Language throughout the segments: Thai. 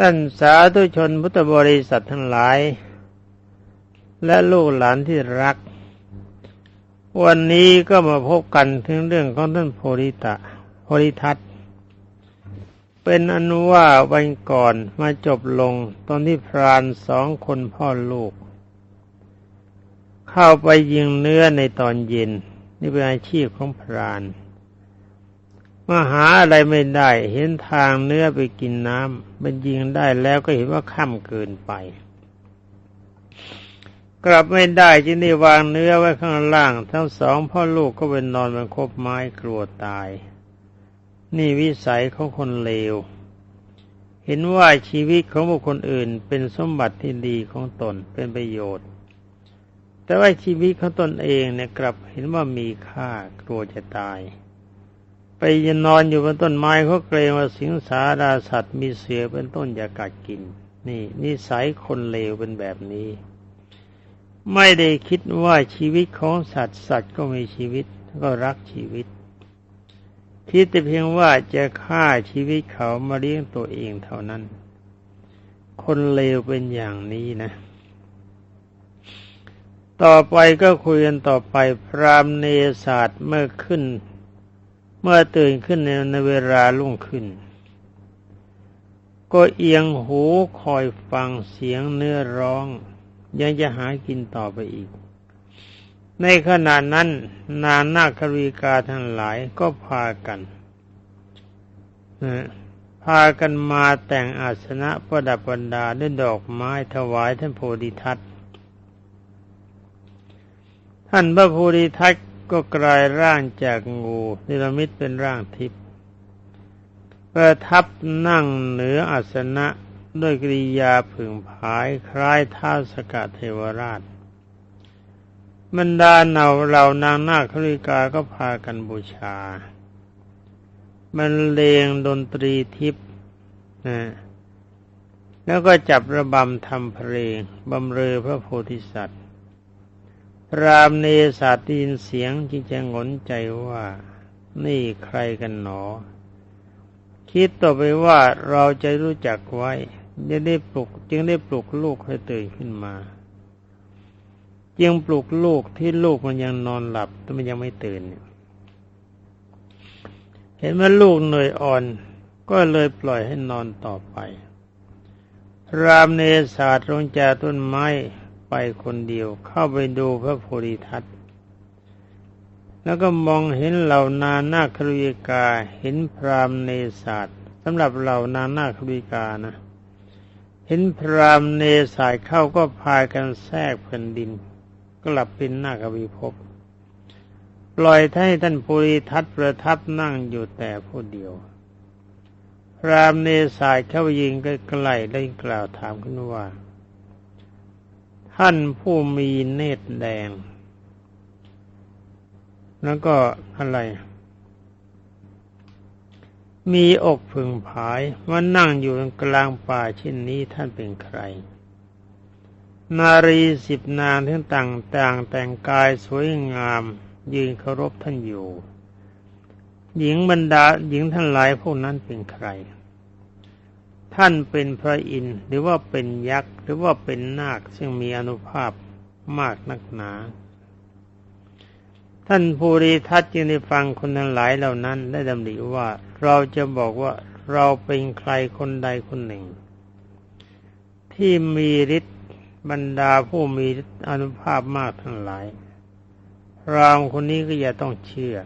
ท่านสาธุชนพุทธบริษัททั้งหลาย และลูกหลานที่รัก วันนี้ก็มาพบกันถึงเรื่องของท่านโพธิตะโพธิทัตเป็นอนุว่าวันก่อนมาจบลงตอนที่พรานสองคนพ่อลูก เข้าไปยิงเนื้อในตอนเย็น นี่เป็นอาชีพของพราน มาหาอะไรไม่ได้ เห็นทางเนื้อไปกินน้ำมันยิงได้แล้วก็เห็นว่าค่ำเกินไป กลับไม่ได้จึงได้วางเนื้อไว้ข้างล่าง ทั้งสองพ่อลูกก็เป็นนอนบนคบไม้กลัวตาย นี่วิสัยของคนเลว เห็นว่าชีวิตของบุคคลอื่นเป็นสมบัติที่ดีของตนเป็นประโยชน์ แต่ว่าชีวิตของตนเองเนี่ยกลับเห็นว่ามีค่ากลัวจะตาย ไปยนอนอยู่บนต้นไม้เขาเกรงว่าสิงสาราสัตว์มีเสือเป็นต้นอย่ากัดกิน นี่นิสัยคนเลวเป็นแบบนี้ ไม่ได้คิดว่าชีวิตของสัตว์สัตว์ก็มีชีวิตก็รักชีวิต คิดแต่เพียงว่าจะฆ่าชีวิตเขามาเลี้ยงตัวเองเท่านั้น คนเลวเป็นอย่างนี้นะต่อไปก็คุยกันต่อไปพรามเนศาสตร์เมื่อขึ้น เมื่อตื่นขึ้นในเวลาลุ่งขึ้น ก็เอียงหูคอยฟังเสียงเนื้อร้อง ยังจะหากินต่อไปอีก ในขณะนั้น นานนาครีกาทั้งหลายก็พากันพากันมาแต่งอาสนะประดับบรรดาด้วยดอกไม้ถวายท่านโพธิทัตท่านพระโพธิทัต ก็กลายร่างจากงูนิรมิตเป็นร่างทิพย์ประทับนั่งเหนืออาสนะด้วยกริยาผึ่งผายคล้ายท้าสกะเทวราชบรรดาเนาเหล่านางนาคริกาก็พากันบูชา มันเลงดนตรีทิพย์นะแล้วก็จับระบำทำเพลงบำเรอพระโพธิสัตว์ รามเนศาตีนเสียงจึงจะงนใจว่า นี่ใครกันหนอ คิดต่อไปว่าเราจะรู้จักไว้จะได้ปลุก จึงได้ปลุกลูกให้ตื่นขึ้นมา จึงปลุกลูกที่ลูกมันยังนอนหลับแต่มันยังไม่ตื่นเห็นว่าลูกเหนื่อยอ่อน ก็เลยปล่อยให้นอนต่อไป รามเนศาสตร์ลงจากต้นไม้ ไปคนเดียวเข้าไปดูพระโพธิทัตแล้วก็มองเห็นเหล่านานาครุยกาเห็นพรามเนศาสสำหรับเหล่านานาครุยกานะ เห็นพรามเนศาสเข้าก็พากันแทรกแผ่นดิน กลับเป็นนาควีภพปล่อยให้ท่านภูริทัตประทับนั่งอยู่แต่ผู้เดียว พรามเนศาสเข้ายิงใกล้ๆได้กล่าวถามขึ้นว่า ท่านผู้มีเนตรแดง แล้วก็อะไร มีอกผึ่งผายมานั่งอยู่กลางป่าเช่นนี้ท่านเป็นใคร นารีสิบนางทั้งต่างต่างแต่งกายสวยงาม ยืนเคารพท่านอยู่ หญิงบรรดาหญิงท่านหลายพวกนั้นเป็นใคร ท่านเป็นพระอินทร์หรือว่าเป็นยักษ์หรือว่าเป็นนาคซึ่งมีอนุภาพมากนักหนา ท่านภูริทัตจึงได้ฟังคนทั้งหลายเหล่านั้นได้ดำริว่าเราจะบอกว่าเราเป็นใครคนใดคนหนึ่ง ที่มีฤทธิ์บรรดาผู้มีอนุภาพมากทั้งหลายรามคนนี้ก็อย่าต้องเชื่อ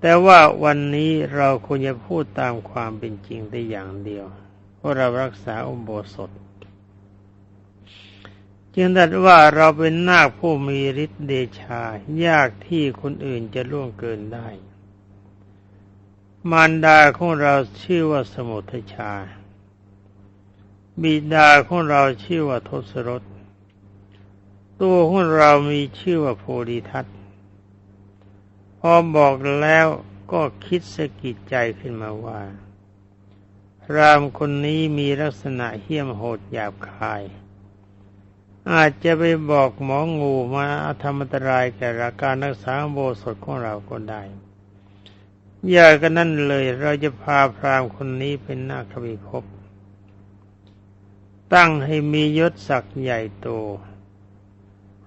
แต่ว่าวันนี้เราควรจะพูดตามความเป็นจริงได้อย่างเดียว เพราะเรารักษาอุโบสถ จึงตัดว่าเราเป็นนาคผู้มีฤทธิ์เดชา ยากที่คนอื่นจะล่วงเกินได้ มารดาของเราชื่อว่าสมุทชา บิดาของเราชื่อว่าทศรถตัวของเรามีชื่อว่าโพธิทัต พอบอกแล้วก็คิดสะกิดใจขึ้นมาว่าพรามคนนี้มีลักษณะเหี้ยมโหดหยาบคาย อาจจะไปบอกหมองูมาธรรมตรายแก่าการรักษาโบสถของเราก็ได้ อย่ากันนั่นเลยเราจะพาพรามคนนี้เป็นนาคบิภพตั้งให้มียศศักดิ์ใหญ่โต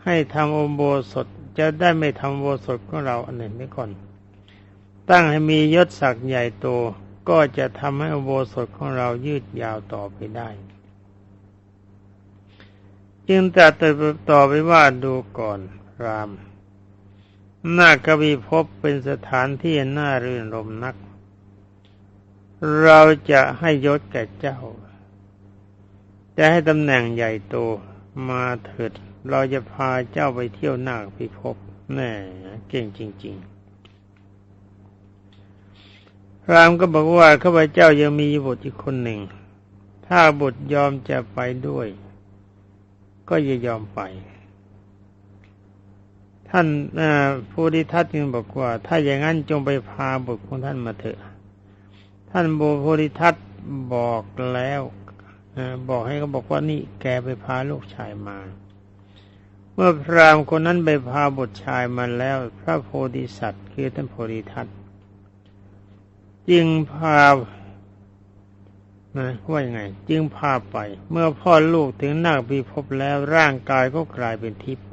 ให้ทำอุโบสถ จะได้ไม่ทำโบสถของเราอันหนึ่งไม่ก่อน ตั้งให้มียศศักดิ์ใหญ่โตก็จะทำให้อโบสถของเรายืดยาวต่อไปได้ จึงแต่ต่อไปว่าดูก่อนรามหน้ากบีพบเป็นสถานที่น่ารื่นรมนัก เราจะให้ยศแก่เจ้า จะให้ตำแหน่งใหญ่โตมาเถิด เราจะพาเจ้าไปเที่ยวนาคพิภพแน่เก่งจริง ๆ รามก็บอกว่าข้าพเจ้ายังมีบุตรอีกคนหนึ่ง ถ้าบุตรยอมจะไปด้วย ก็อย่ายอมไป ท่านผู้ดิทัตจึงบอกว่า ถ้าอย่างนั้นจงไปพาบุตรของท่านมาเถอะ ท่านโบโพธิทัตบอกแล้วบอกให้เขาบอกว่านี่แกไปพาลูกชายมา เมื่อพรามคนนั้นไปพาบุตรชายมาแล้ว พระโพธิสัตว์คือท่านโพธิทัตจึงพานะว่ายังไง จึงพาไป เมื่อพ่อลูกถึงนาคพิภพแล้วร่างกายก็กลายเป็นทิพย์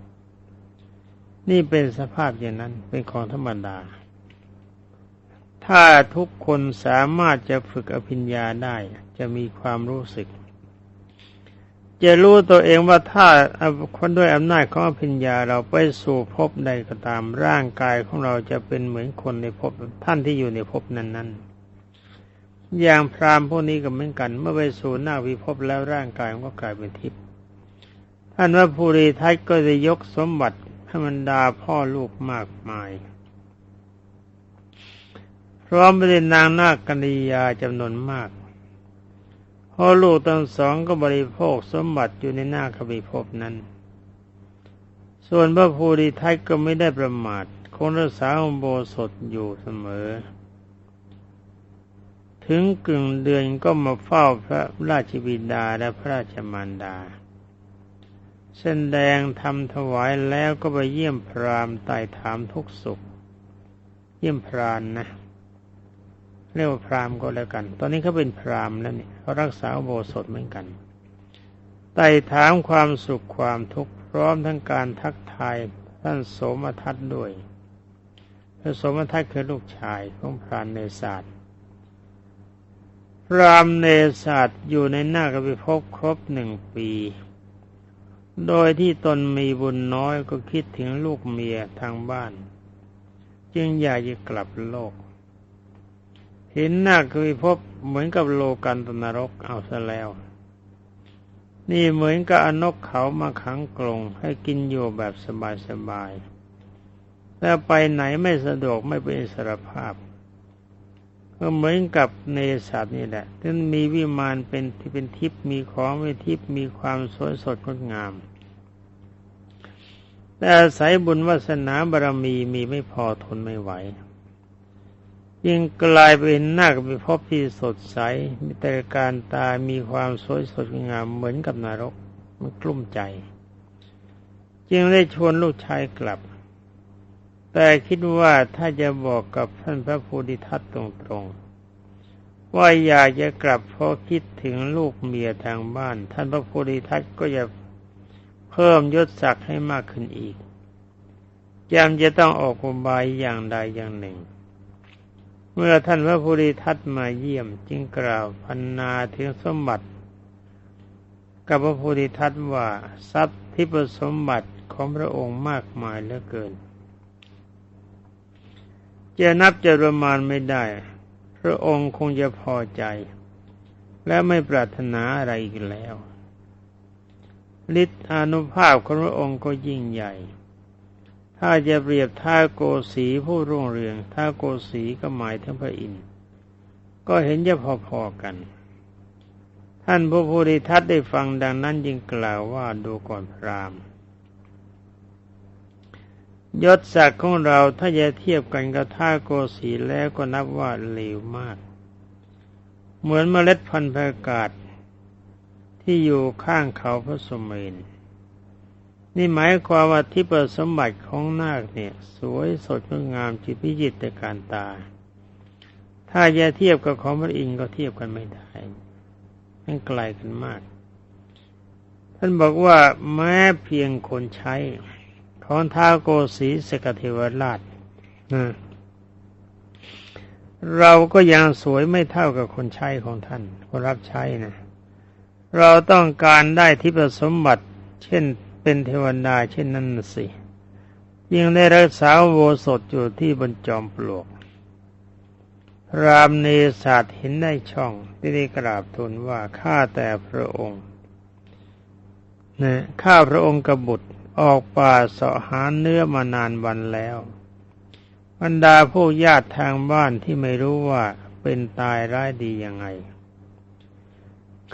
นี่เป็นสภาพอย่างนั้นเป็นของธรรมดา ถ้าทุกคนสามารถจะฝึกอภิญญาได้ จะมีความรู้สึก จะรู้ตัวเองว่าถ้าคนด้วยอำนาจของอภิญญาเราไปสู่ภพใดก็ตามร่างกายของเราจะเป็นเหมือนคนในภพท่านที่อยู่ในภพนั้นๆ อย่างพรามพวกนี้ก็เหมือนกัน เมื่อไปสู่หน้าวิภพแล้วร่างกายมันก็กลายเป็นทิพย์ท่านว่าภูริทัตก็จะยกสมบัติให้บรรดาพ่อลูกมากมาย พร้อมไปด้วยนางนาคกัญญาจำนวนมาก พ่อลูกทั้งสองก็บริโภคสมบัติอยู่ในหน้าขบิภพนั้น ส่วนพระภูริทัตก็ไม่ได้ประมาทคงรักษาองโบสถอยู่เสมอ ถึงกึ่งเดือนก็มาเฝ้าพระราชบิดาและพระราชมารดาแสดงทำถวายแล้วก็ไปเยี่ยมพรามไต่ถามทุกสุข เยี่ยมพรานนะ เรียกว่าพรามก็แล้วกัน ตอนนี้เขาเป็นพรามแล้วเนี่ยเขารักษาโบสถเหมือนกันไต่ถามความสุขความทุกข์พร้อมทั้งการทักทายท่านโสมทัตด้วยพระโสมทัตคือลูกชายของพรานเนศาสตร์พรามเนศาสตร์อยู่ในหน้ากระพิภพครบหนึ่งปี โดยที่ตนมีบุญน้อยก็คิดถึงลูกเมียทางบ้าน จึงอยากจะกลับโลก เห็นหน้าเคยพบเหมือนกับโลกันตนรกเอาซะแล้ว นี่เหมือนกับอนกเขามาขังกรงให้กินอยู่แบบสบายๆแต่ไปไหนไม่สะดวกไม่เป็นอิสรภาพ ก็เหมือนกับเนสัตนี่แหละที่มีวิมานเป็นที่เป็นทิพย์มีของเป็นทิพย์มีความสวยสดงดงามแต่อาศัยบุญวาสนาบารมีมีไม่พอทนไม่ไหว ยิ่งกลายเป็นนาคไปพบที่สดใสมีแต่การตามีความสวยสดงามเหมือนกับนรก มันกลุ้มใจ จึงได้ชวนลูกชายกลับ แต่คิดว่าถ้าจะบอกกับท่านพระโพธิทัตตรงๆ ว่าอยากจะกลับเพราะคิดถึงลูกเมียทางบ้าน ท่านพระโพธิทัตก็จะเพิ่มยศศักดิ์ให้มากขึ้นอีกยามจะต้องออกอุบายอย่างใดอย่างหนึ่ง เมื่อท่านพระภูริทัตมาเยี่ยมจึงกล่าวพันนาถึงสมบัติ กับพระภูริทัตว่าทรัพย์ที่ประสมบัติของพระองค์มากมายเหลือเกิน จะนับจะประมาณไม่ได้ พระองค์คงจะพอใจ และไม่ปรารถนาอะไรอีกแล้วฤทธิอนุภาพของพระองค์ก็ยิ่งใหญ่ ถ้าจะเปรียบท่าโกสีผู้รุ่งเรืองท่าโกสีก็หมายถึงพระอินทร์ก็เห็นจะพอๆกัน ท่านพระโพธิทัตได้ฟังดังนั้นจึงกล่าวว่าดูก่อนพรามยศศักดิ์ของเราถ้าจะเทียบกันกับท่าโกสีแล้วก็นับว่าเลวมาก เหมือนเมล็ดพันธุ์ประกาศที่อยู่ข้างเขาพระสมณ นี่หมายความว่าที่ประสมบัติของนาคเนี่ย สวยสดงดงามจิตพิจิตรการตา ถ้าจะเทียบกับของพระอินทร์ก็เทียบกันไม่ได้มันไกลกันมาก ท่านบอกว่าแม้เพียงคนใช้ ของท้าวโกสีสกเทวราชนะเราก็ยังสวยไม่เท่ากับคนใช้ของท่าน คนรับใช้นะ เราต้องการได้ทิพสมบัติ เช่น เป็นเทวดาเช่นนั้นสิยังได้รักษาโวสถอยู่ที่บนจอมปลวก รามเนศาสตร์เห็นได้ช่องที่ได้กราบทูลว่าข้าแต่พระองค์นะข้าพระองค์กบุตรออกป่าเสาะหาเนื้อมานานวันแล้วบรรดาผู้ญาติทางบ้านที่ไม่รู้ว่าเป็นตายร้ายดียังไง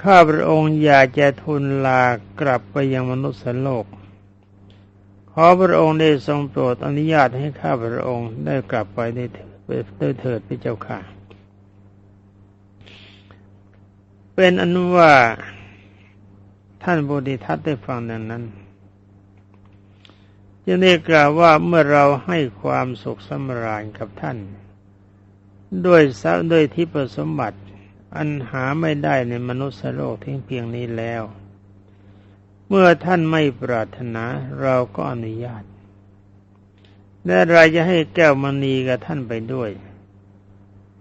ข้าพระองค์อยากจะทูลลากลับไปยังมนุษย์โลก ขอพระองค์ได้ทรงโปรดอนุญาตให้ข้าพระองค์ได้กลับไปได้เถิดได้เถิดพระเจ้าค่ะ เป็นอนุว่าท่านบุติทัตได้ฟังดังนั้นจึงได้กล่าวว่าเมื่อเราให้ความสุขสำราญกับท่าน ด้วยทรัพย์ด้วยทิพสมบัติ อันหาไม่ได้ในมนุษย์โลกทิ้งเพียงนี้แล้ว เมื่อท่านไม่ปรารถนาเราก็อนุญาต และเราจะให้แก้วมณีกับท่านไปด้วย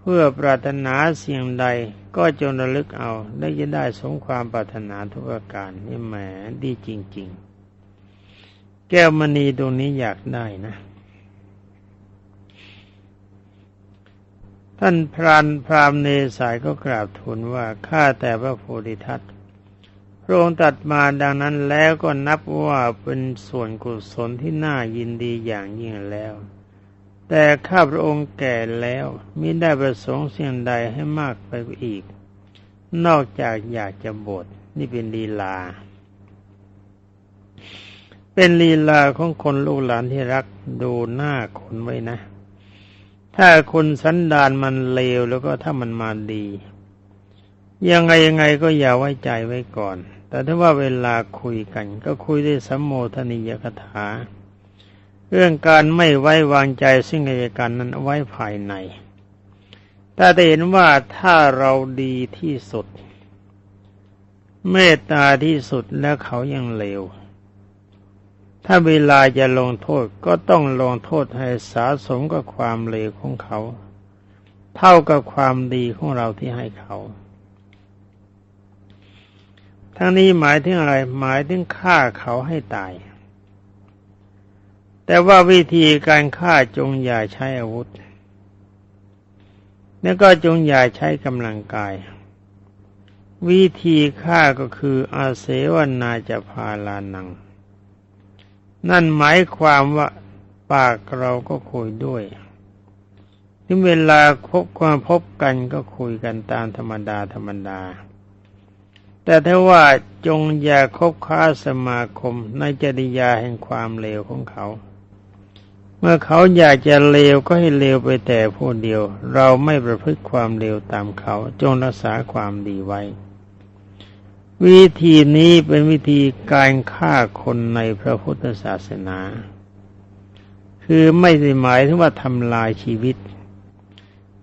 เพื่อปรารถนาเสิ่งใดก็จงระลึกเอาและจะได้สมความปรารถนาทุกประการนี่แหมดีจริง ๆ แก้วมณีตรงนี้อยากได้นะ ท่านพรานพรามเนสายก็กราบทูลว่าข้าแต่พระโพธิทัตพระองค์ตัดมาดังนั้นแล้วก็นับว่าเป็นส่วนกุศลที่น่ายินดีอย่างยิ่งแล้ว แต่ข้าพระองค์แก่แล้วมิได้ประสงค์เสียงใดให้มากไปอีก นอกจากอยากจะบวชนี่เป็นลีลา เป็นลีลาของคนลูกหลานที่รักดูหน้าคนไว้นะ ถ้าคนสันดานมันเลวแล้วก็ถ้ามันมาดี ยังไงยังไงก็อย่าไว้ใจไว้ก่อน แต่ถ้าว่าเวลาคุยกัน ก็คุยด้วยสัมโมทนิยคถา เรื่องการไม่ไว้วางใจซึ่งกันและกันนั้นไว้ภายในถ้าได้เห็นว่าถ้าเราดีที่สุด เมตตาที่สุดแล้วเขายังเลว ถ้าเวลาจะลงโทษก็ต้องลงโทษให้สาสมกับความเลวของเขา เท่ากับความดีของเราที่ให้เขา ทั้งนี้หมายถึงอะไรหมายถึงฆ่าเขาให้ตาย แต่ว่าวิธีการฆ่าจงอย่าใช้อาวุธแล้วก็จงอย่าใช้กำลังกาย วิธีฆ่าก็คืออาเสวนาจะพาลานัง นั่นหมายความว่าปากเราก็คุยด้วยถึงเวลาพบความพบกันก็คุยกันตามธรรมดาธรรมดา แต่ถ้าว่าจงอย่าคบค้าสมาคมในจริยาแห่งความเลวของเขา เมื่อเขาอยากจะเลวก็ให้เลวไปแต่ผู้เดียว เราไม่ประพฤติความเลวตามเขา จงรักษาความดีไว้ วิธีนี้เป็นวิธีการฆ่าคนในพระพุทธศาสนา คือไม่ได้หมายถึงว่าทำลายชีวิต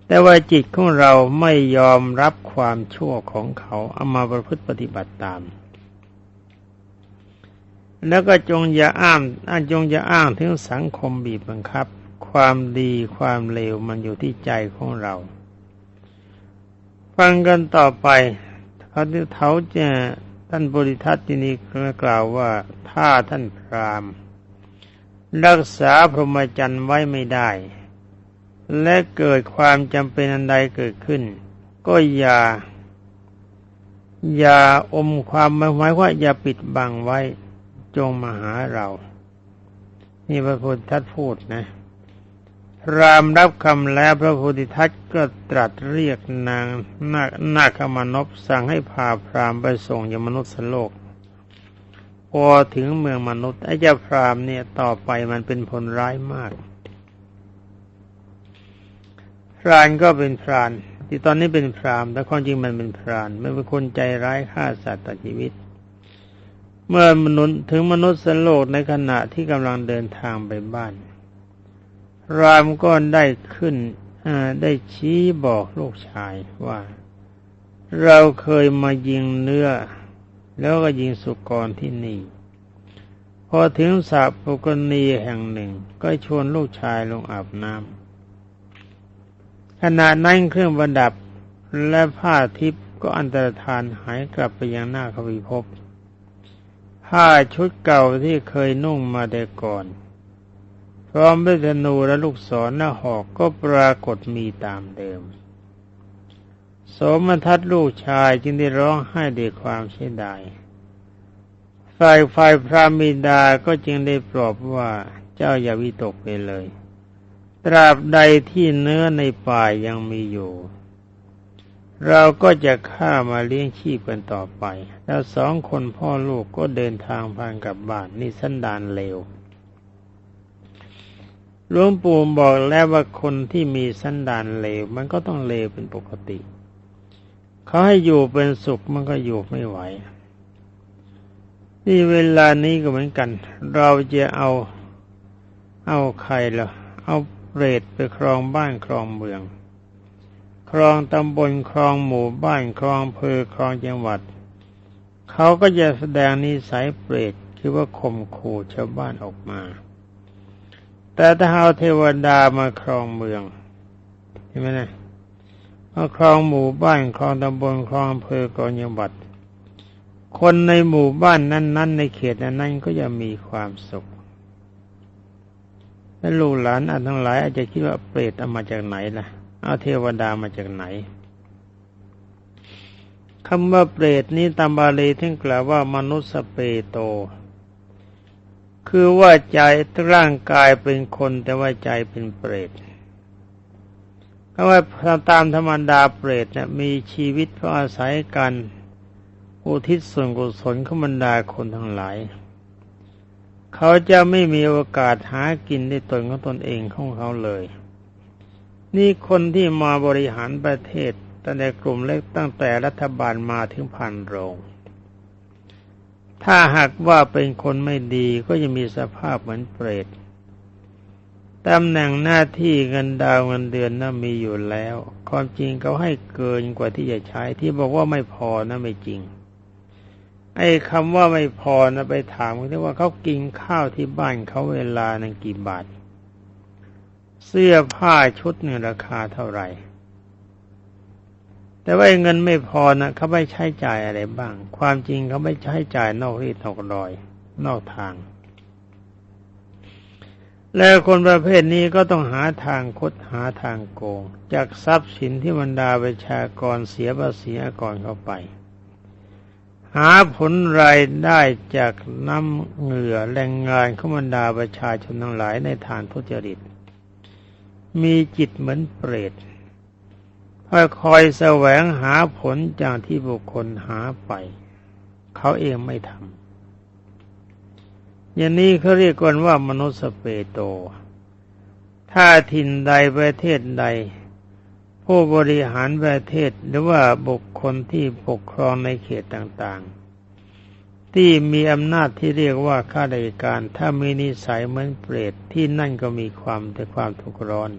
แต่ว่าจิตของเราไม่ยอมรับความชั่วของเขาเอามาประพฤติปฏิบัติตาม แล้วก็จงอย่าอ้างอันจงอย่าอ้างถึงสังคมบีบบังคับ ความดีความเลวมันอยู่ที่ใจของเรา ฟังกันต่อไป เขาเขาจะท่านบริทัตที่นี้กล่าวว่าถ้าท่านพรามรักษาพรหมจรรย์ไว้ไม่ได้ และเกิดความจำเป็นอันใดเกิดขึ้น ก็อย่า อย่าอมความหมายว่า อย่าปิดบังไว้จงมาหาเรา นี่พระพุทธทัตพูดนะ รามรับคำแล้วพระโพธิทัตก็ตรัสเรียกนางนานาคมานพสั่งให้พาพรามไปส่งยมนุษย์โลก พอถึงเมืองมนุษย์ไอ้เจ้าพรามเนี่ยต่อไปมันเป็นผลร้ายมากพรานก็เป็นพราน ที่ตอนนี้เป็นพรามแต่ความจริงมันเป็นพรานไม่เป็นคนใจร้ายฆ่าสัตว์ตัดชีวิต เมื่อมนุษย์ถึงมนุษย์โลกในขณะที่กำลังเดินทางไปบ้าน รามก็ได้ขึ้นได้ชี้บอกลูกชายว่า เราเคยมายิงเนื้อ แล้วก็ยิงสุกรที่นี่ พอถึงสระปุกณีแห่งหนึ่ง ก็ชวนลูกชายลงอาบน้ำขณะนั้นเครื่องประดับและผ้าทิพย์ก็อันตรธานหายกลับไปยังหน้าขวิภพผ้าชุดเก่าที่เคยนุ่งมาแต่ก่อน พร้อมด้วยธนูและลูกศรหน้าหอกก็ปรากฏมีตามเดิม สมทัตลูกชายจึงได้ร้องไห้ด้วยความเสียดายฝ่ายฝ่ายพระมิดาก็จึงได้ปลอบว่าเจ้าอย่าวิตกไปเลย ตราบใดที่เนื้อในป่ายังมีอยู่ เราก็จะฆ่ามาเลี้ยงชีพกันต่อไป แล้วสองคนพ่อลูกก็เดินทางพานกลับบ้านนี่สันดานเลว หลวงปู่บอกแล้วว่าคนที่มีสันดานเลว มันก็ต้องเลวเป็นปกติ เขาให้อยู่เป็นสุขมันก็อยู่ไม่ไหว นี่เวลานี้ก็เหมือนกัน เราจะเอาเอาใครล่ะ เอาเปรตไปครองบ้านครองเมือง ครองตำบลครองหมู่บ้านครองอำเภอครองจังหวัด เขาก็จะแสดงนิสัยเปรตคือว่าข่มขู่ชาวบ้านออกมา แต่ถ้าเอาเทวดามาครองเมืองเห็นไหมนะมาครองหมู่บ้านครองตำบลครองอำเภอครองจังหวัดคนในหมู่บ้านนั้น ๆ ในเขตนั้นๆก็จะมีความสุขและลูกหลานอันทั้งหลายอาจจะคิดว่าเปรตเอามาจากไหนล่ะ เอาเทวดามาจากไหนคำว่าเปรตนี้ตามบาลีท่านกล่าวว่ามนุษย์สเปโต คือว่าใจร่างกายเป็นคนแต่ว่าใจเป็นเปรตเพราะว่าตามธรรมดาเปรตเนี่ยมีชีวิตเพราะอาศัยกันอุทิศส่วนกุศลขบรรดาคนทั้งหลาย เขาจะไม่มีโอกาสหากินได้ตนของตนเองของเขาเลย นี่คนที่มาบริหารประเทศตั้งแต่กลุ่มเล็กตั้งแต่รัฐบาลมาถึงพันโรง ถ้าหากว่าเป็นคนไม่ดีก็จะมีสภาพเหมือนเปรตตำแหน่งหน้าที่เงินดาวเงินเดือนน่ะมีอยู่แล้ว ความจริงเขาให้เกินกว่าที่จะใช้ที่บอกว่าไม่พอนะไม่จริง ไอ้คำว่าไม่พอนะไปถามเขาว่าเขากินข้าวที่บ้านเขาเวลานั้นกี่บาท เสื้อผ้าชุดเนี่ยราคาเท่าไหร่ แต่ว่าเงินไม่พอนะเขาไม่ใช้จ่ายอะไรบ้าง ความจริงเขาไม่ใช้จ่ายนอกรีดนอกรอย นอกทาง แล้วคนประเภทนี้ก็ต้องหาทางคดหาทางโกง จากทรัพย์สินที่บรรดาประชากรเสียภาษีก่อนเข้าไป หาผลรายได้จากน้ำเหงื่อแรงงานของบรรดาประชาชนทั้งหลายในทานทุจริต มีจิตเหมือนเปรต คอยคอยแสวงหาผลจากที่บุคคลหาไป เขาเองไม่ทำอย่างนี้เขาเรียกกันว่ามนุษย์สเปโต ถ้าถิ่นใดประเทศใด ผู้บริหารประเทศหรือว่าบุคคลที่ปกครองในเขตต่างๆ ที่มีอำนาจที่เรียกว่าข้าราชการ ถ้ามีนิสัยเหมือนเปรตที่นั่นก็มีความแต่ความทุกข์ร้อน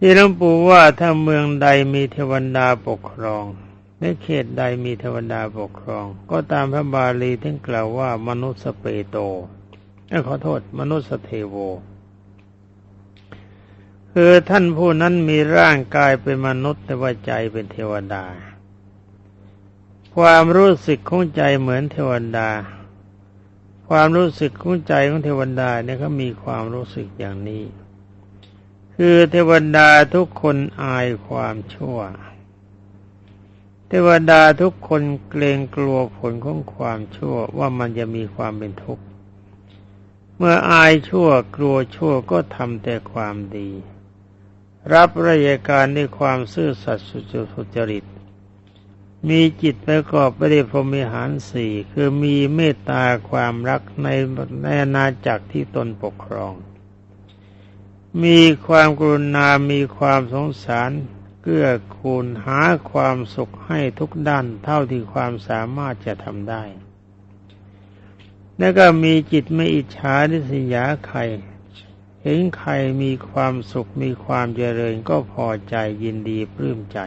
ที่หลวงปู่ว่าถ้าเมืองใดมีเทวดาปกครองในเขตใดมีเทวดาปกครอง ก็ตามพระบาลีที่กล่าวว่ามนุษย์สเปโตขอโทษ มนุษย์สเทโว คือท่านผู้นั้นมีร่างกายเป็นมนุษย์แต่ว่าใจเป็นเทวดา ความรู้สึกของใจเหมือนเทวดา ความรู้สึกของใจของเทวดาเนี่ยเขามีความรู้สึกอย่างนี้ คือเทวดาทุกคนอายความชั่ว เทวดาทุกคนเกรงกลัวผลของความชั่วว่ามันจะมีความเป็นทุกข์ เมื่ออายชั่วกลัวชั่วก็ทำแต่ความดี รับราชการด้วยความซื่อสัตย์สุจริต มีจิตประกอบไปด้วยพรหมิหารสี่คือมีเมตตาความรักในในอาณาจักรที่ตนปกครอง มีความกรุณา มีความสงสารเกื้อกูลหาความสุขให้ทุกด้านเท่าที่ความสามารถจะทำได้ แล้วก็มีจิตไม่อิจฉาริษยาใคร เห็นใครมีความสุขมีความเจริญก็พอใจยินดีปลื้มใจ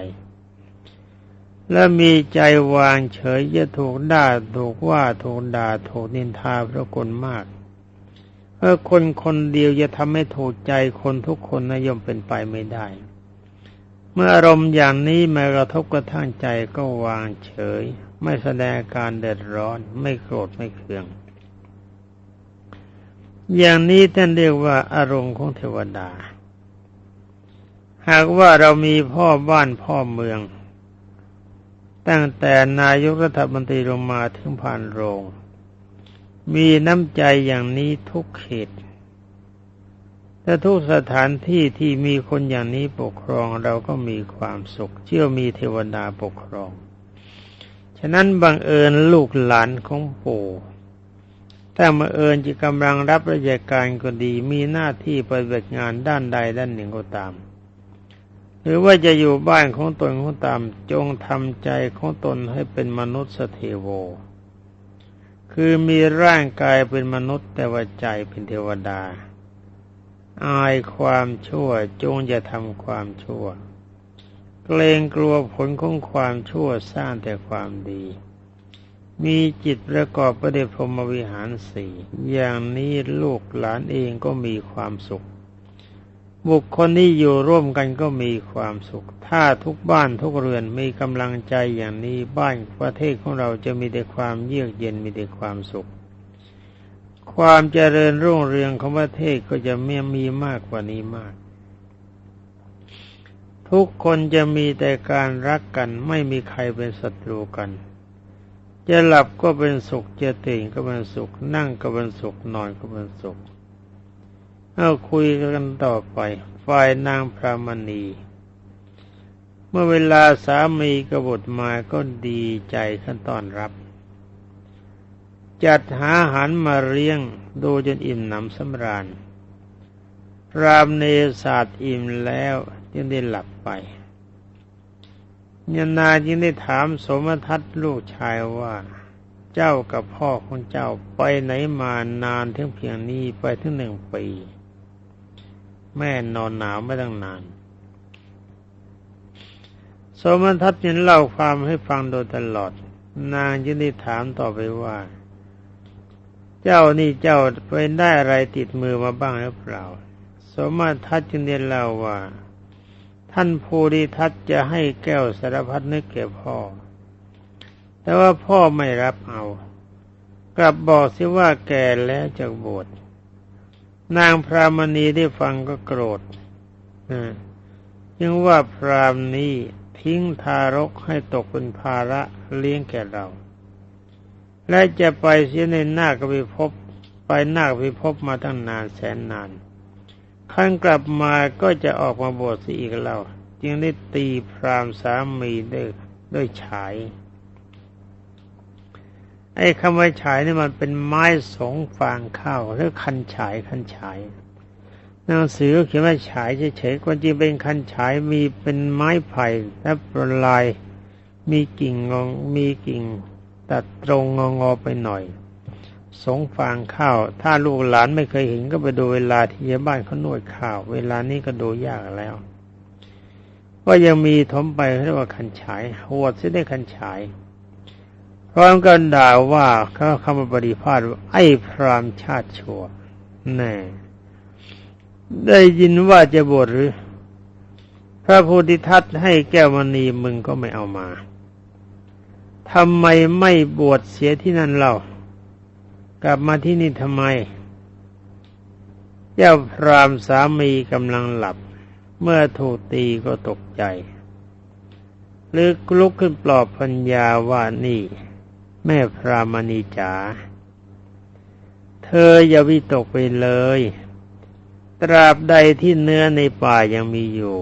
และมีใจวางเฉยจะถูกด่าถูกว่าถูกด่าถูกนินทาพระคนมาก เออคนคนเดียวจะทำให้ถูกใจคนทุกคนนยมเป็นไปไม่ได้ เมื่ออารมณ์อย่างนี้มากระทบกระทั่งใจก็วางเฉย ไม่แสดงการเดือดร้อน ไม่โกรธไม่เคือง อย่างนี้ท่านเรียกว่าอารมณ์ของเทวดา หากว่าเรามีพ่อบ้านพ่อเมือง ตั้งแต่นายกรัฐมนตรีลงมาถึงผ่านโรง มีน้ำใจอย่างนี้ทุกเขตแต่ทุกสถานที่ที่มีคนอย่างนี้ปกครองเราก็มีความสุข เชื่อมีเทวดาปกครอง ฉะนั้นบังเอิญลูกหลานของปู่ถ้าบังเอิญจะกำลังรับราชการก็ดีมีหน้าที่ปฏิบัติงานด้านใดด้านหนึ่งก็ตาม หรือว่าจะอยู่บ้านของตนของตามจงทำใจของตนให้เป็นมนุษย์สเทโว คือมีร่างกายเป็นมนุษย์แต่ว่าใจเป็นเทวดา อายความชั่วจงอย่าทำความชั่ว เกรงกลัวผลของความชั่วสร้างแต่ความดี มีจิตประกอบประเดพรมวิหารสี่อย่างนี้ลูกหลานเองก็มีความสุข บุคคลที่อยู่ร่วมกันก็มีความสุข ถ้าทุกบ้านทุกเรือนมีกำลังใจอย่างนี้บ้านประเทศของเราจะมีแต่ความเยือกเย็นมีแต่ความสุข ความเจริญรุ่งเรืองของประเทศก็จะไมีมีมากกว่านี้มาก ทุกคนจะมีแต่การรักกันไม่มีใครเป็นศัตรูกัน จะหลับก็เป็นสุขจะตื่นก็เป็นสุข นั่งก็เป็นสุขนอนก็เป็นสุข เอาคุยกันต่อไป ฝ่ายนางพระมณี เมื่อเวลาสามีกบฏมาก็ดีใจขั้นตอนรับ จัดหาอาหารมาเลี้ยงดูจนอิ่มหนำสำราญ รามเนศาสตร์อิ่มแล้วจึงได้หลับไปยานาจึงได้ถามสมทัตลูกชายว่าเจ้ากับพ่อของเจ้าไปไหนมานานถึงเพียงนี้ไปถึงหนึ่งปี แม่นอนหนาวไม่ตั้งนาน สมทัตยันเล่าความให้ฟังโดยตลอด นางจึงได้ถามต่อไปว่า เจ้านี่เจ้าไปได้อะไรติดมือมาบ้างหรือเปล่า สมทัตจึงได้เล่าว่า ท่านภูริทัตจะให้แก้วสารพัดนึกแก่พ่อ แต่ว่าพ่อไม่รับเอา กลับบอกสิว่าแก่แล้วจะบวช นางพรามณีได้ฟังก็โกรธยังว่าพรามนี้ทิ้งทารกให้ตกเป็นภาระเลี้ยงแก่เรา และจะไปเสียในหน้ากพิภพไปหน้าพิภพมาตั้งนานแสนนานขั้นกลับมาก็จะออกมาบวชสิอีกเรา จึงได้ตีพรามสามีด้วยด้วยฉาย ไอ้คำว่าฉายนี่มันเป็นไม้สงฟางข้าวหรือคันฉายคันฉายหนังสือเขียนว่าฉายเฉยๆความจริงเป็นคันฉายมีเป็นไม้ไผ่และปลายมีกิ่งงองมีกิ่งตัดตรงงองอไปหน่อย สงฟางข้าว ถ้าลูกหลานไม่เคยเห็นก็ไปดูเวลาที่ยาบ้านเขานวดข้าว เวลานี้ก็ดูยากแล้วว่ายังมีทมไปเรียกว่าคันฉายหัวซิได้คันฉาย พร้อมกันด่าว่าเขาคำปฏิภาณไอ้พรามชาติชั่วแน่ ได้ยินว่าจะบวชหรือ พระพุทธทัตให้แก้วมณีมึงก็ไม่เอามาทำไมไม่บวชเสียที่นั่นเล่ากลับมาที่นี่ทำไม เจ้าพรามสามีกำลังหลับ เมื่อถูกตีก็ตกใจหรือลุกขึ้นปลอบพัญญาว่านี่ แม่พรามณีจ๋าเธออย่าวิตกไปเลย ตราบใดที่เนื้อในป่ายังมีอยู่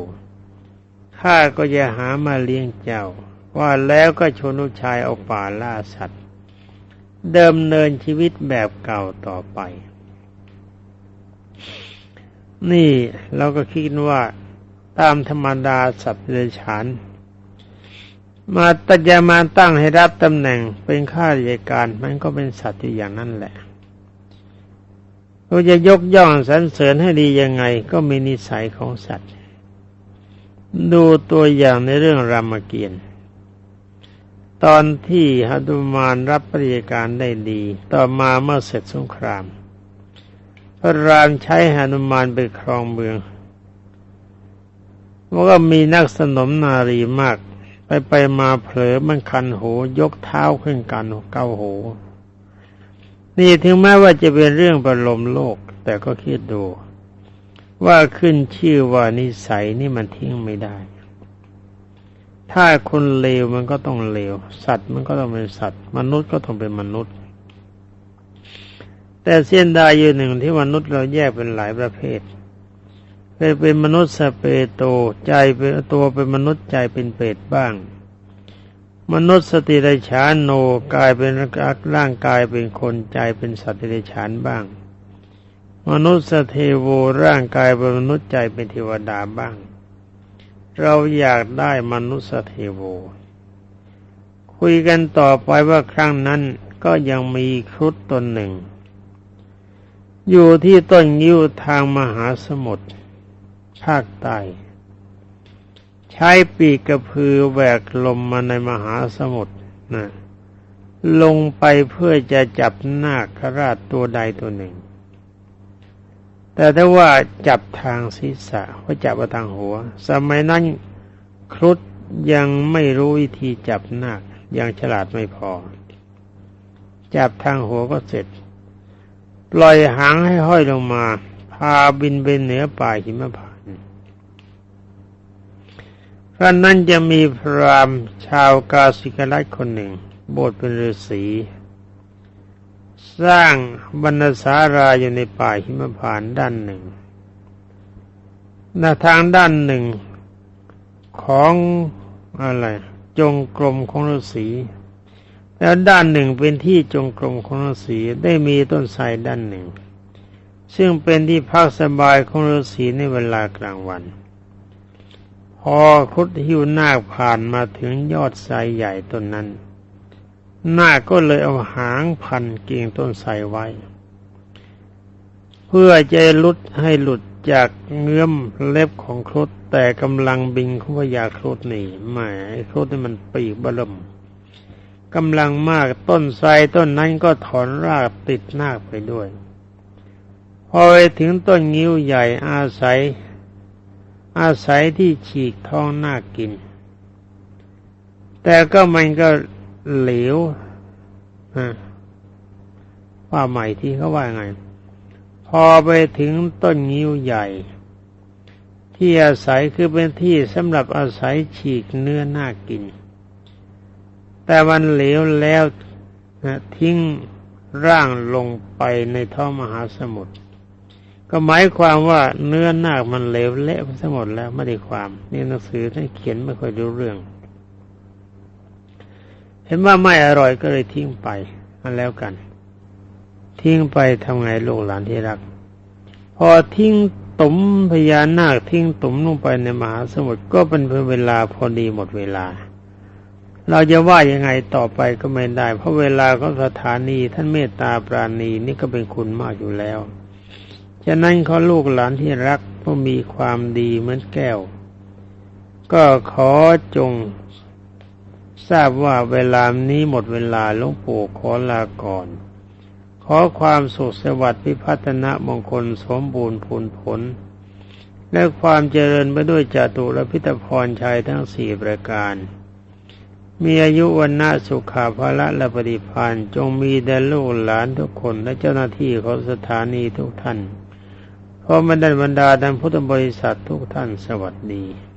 ข้าก็จะหามาเลี้ยงเจ้า ว่าแล้วก็ชนุชายเอาป่าล่าสัตว์ เดิมเนินชีวิตแบบเก่าต่อไป นี่เราก็คิดว่าตามธรรมดาสัตว์เดรัจฉาน มาตัญามาตั้งให้รับตำแหน่งเป็นข้าราชการ มันก็เป็นสัตว์ที่อย่างนั้นแหละเราจะยกย่องสรรเสริญให้ดียังไง ก็มีนิสัยของสัตว์ ดูตัวอย่างในเรื่องรามเกียรติ์ตอนที่หนุมานรับปริยการได้ดี ต่อมาเมื่อเสร็จสงคราม พระรามใช้หนุมานไปครองเมืองมันก็มีนักสนมนารีมาก ไปไปมาเผลอมันคันหูยกเท้าขึ้นกันเกาหู นี่ถึงแม้ว่าจะเป็นเรื่องประลมโลก แต่ก็คิดดู ว่าขึ้นชื่อว่านิสัยนี่มันทิ้งไม่ได้ ถ้าคนเลวมันก็ต้องเลว สัตว์มันก็ต้องเป็นสัตว์ มนุษย์ก็ต้องเป็นมนุษย์ แต่เส้นได้อยู่หนึ่งที่มนุษย์เราแยกเป็นหลายประเภท เป็นเป็นมนุษย์สเปโตใจเป็นตัวเป็นมนุษย์ใจเป็นเปรตบ้าง มนุษย์สติไรฉานโนกายเป็นร่างกายเป็นคนใจเป็นสัตว์ติไรฉานบ้าง มนุษย์สเทโวร่างกายเป็นมนุษย์ใจเป็นเทวดาบ้าง เราอยากได้มนุษย์สเทโว คุยกันต่อไปว่าครั้งนั้นก็ยังมีครุฑตนหนึ่ง อยู่ที่ต้นยิ้วทางมหาสมุทร ภาคใต้ใช้ปีกกระพือแหวกลมมาในมหาสมุทรนะลงไปเพื่อจะจับนาคราชตัวใดตัวหนึ่ง แต่ถ้าว่าจับทางศีรษะว่าจับทางหัว สมัยนั้นครุฑยังไม่รู้วิธีจับนาคยังฉลาดไม่พอ จับทางหัวก็เสร็จ ปล่อยหางให้ห้อยลงมา พาบินไปเหนือป่าหิมพา พระนั้นจะมีพรามชาวกาสิกรัตคนหนึ่งบวชเป็นฤาษีสร้างบรรณสาราอยู่ในป่าหิมพานด้านหนึ่งหน้าทางด้านหนึ่งของอะไร จงกรมของฤาษีแล้วด้านหนึ่งเป็นที่จงกรมของฤาษีได้มีต้นไทรด้านหนึ่ง ซึ่งเป็นที่พักสบายของฤาษีในเวลากลางวัน พอคุดหิวนาคผ่านมาถึงยอดไทรใหญ่ต้นนั้นนาคก็เลยเอาหางพันกิ่งต้นไทรไว้ เพื่อจะลุดให้หลุดจากเงื้อมเล็บของครุฑแต่กำลังบิงของพญาครุฑนี่แหมครุฑนี่มันปีกบลมกำลังมากต้นไทรต้นนั้นก็ถอนรากติดนาคไปด้วย พอไปถึงต้นงิ้วใหญ่อาศัย อาศัยที่ฉีกท้องหน้ากิน แต่ก็มันก็เหลวว่าใหม่ที่เขาว่าไง พอไปถึงต้นงิ้วใหญ่ ที่อาศัยคือเป็นที่สำหรับอาศัยฉีกเนื้อหน้ากิน แต่มันเหลวแล้วทิ้งร่างลงไปในท้อมหาสมุทร ก็หมายความว่าเนื้อนาคมันเหลวเละไปทั้งหมดแล้วไม่ได้ความ นี่หนังสือท่านเขียนไม่ค่อยรู้เรื่อง เห็นว่าไม่อร่อยก็เลยทิ้งไปอันแล้วกัน ทิ้งไปทำไงลูกหลานที่รัก พอทิ้งตุ่มพญานาคทิ้งตุ่มลงไปในมหาสมุทรก็เป็นเวลาพอดีหมดเวลา เราจะว่ายังไงต่อไปก็ไม่ได้ เพราะเวลาของสถานีท่านเมตตาปราณีนี่ก็เป็นคุณมากอยู่แล้ว ฉะนั้นขาลูกหลานที่รักผู้มีความดีเหมือนแก้ว ก็ขอจง ทราบว่าเวลานี้หมดเวลาหลวงปู่ขอลาก่อน ขอความสุขสวัสดิ์พิพัฒนะมงคลสมบูรณ์ผลผล และความเจริญไปด้วยจตุรพิตพรชัยทั้งสี่ประการมีอายุวันนาสุขาภละและปฏิพันธ์จงมีแด่ลูกหลานทุกคนและเจ้าหน้าที่ของสถานีทุกท่าน พราะมันได้บรรดาท่านพุทธบริษัททุกท่านสวัสดี